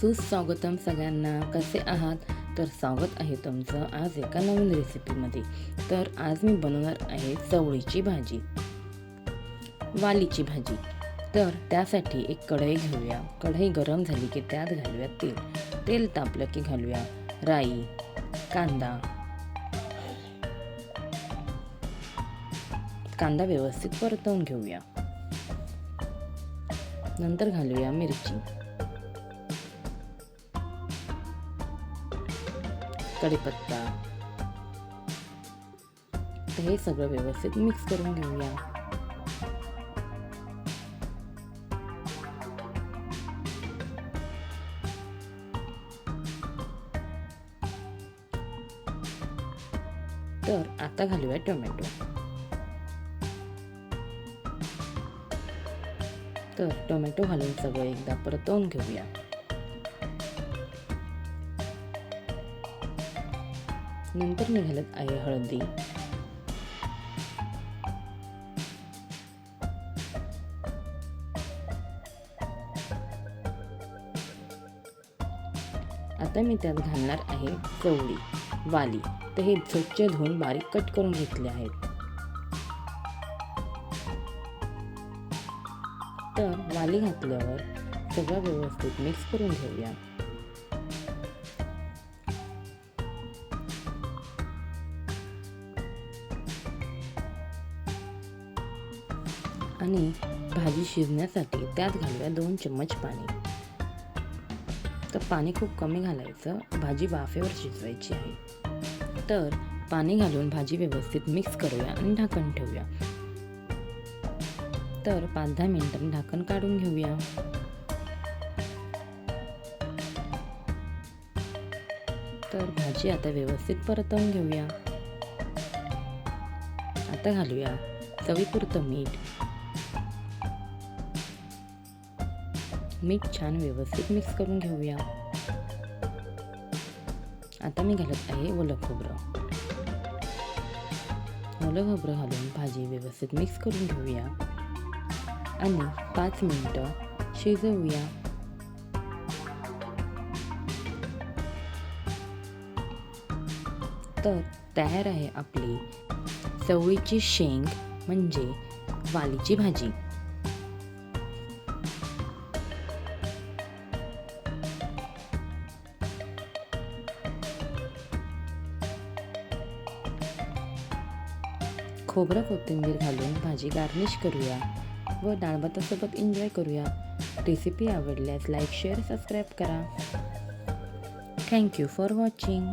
सुस्वागतम सगळ्यांना. कसे आहात? तर स्वागत आहे तुमचं आज एका नवीन रेसिपीमध्ये तर आज मी बनवणार आहे चवळीची भाजी. वालीची भाजी. तर त्यासाठी एक कढई घेऊया. कढई गरम झाली की त्यात घालूया तेल. तेल तापलं की घालूया राई कांदा. कांदा व्यवस्थित परतवून घेऊया. नंतर घालूया मिरची. कढीपत्ता. तर हे सगळं व्यवस्थित मिक्स करून घेऊया. तर आता घालूया टोमॅटो. तर टोमॅटो घालून सगळं एकदा परतवून घेऊया. नंतर मी घालत आहे हळदी. आता मी त्यात घालणार आहे चवळी वाली. तर हे स्वच्छ धुवून बारीक कट करून घेतले आहेत. तर वाली घातल्यावर सगळं व्यवस्थित मिक्स करून घेऊया. आणि भाजी शिजण्यासाठी त्यात घालूया दोन चम्मच पाणी. तर पाणी खूप कमी घालायचं. भाजी वाफेवर शिजवायची आहे. तर पाणी घालून भाजी व्यवस्थित मिक्स करूया आणि ढाकण ठेवूया. तर पाच दहा मिनिटांनी ढाकण काढून घेऊया. तर भाजी आता व्यवस्थित परतवून घेऊया. आता घालूया चवीपुरतं मीठ. मीठ छान व्यवस्थित मिक्स करून घेऊया. आता मी घालत आहे ओलं खोबरं. ओलं खोबरं घालून भाजी व्यवस्थित मिक्स करून घेऊया. आणि पाच मिनटं शिजवूया. तर तयार आहे आपली चवळीची शेंग म्हणजे वालीची भाजी. खोबरं कोथिंबीर घालून भाजी गार्निश करूया व डाळभातासोबत एन्जॉय करूया. रेसिपी आवडल्यास लाईक शेअर सबस्क्राईब करा. Thank you for watching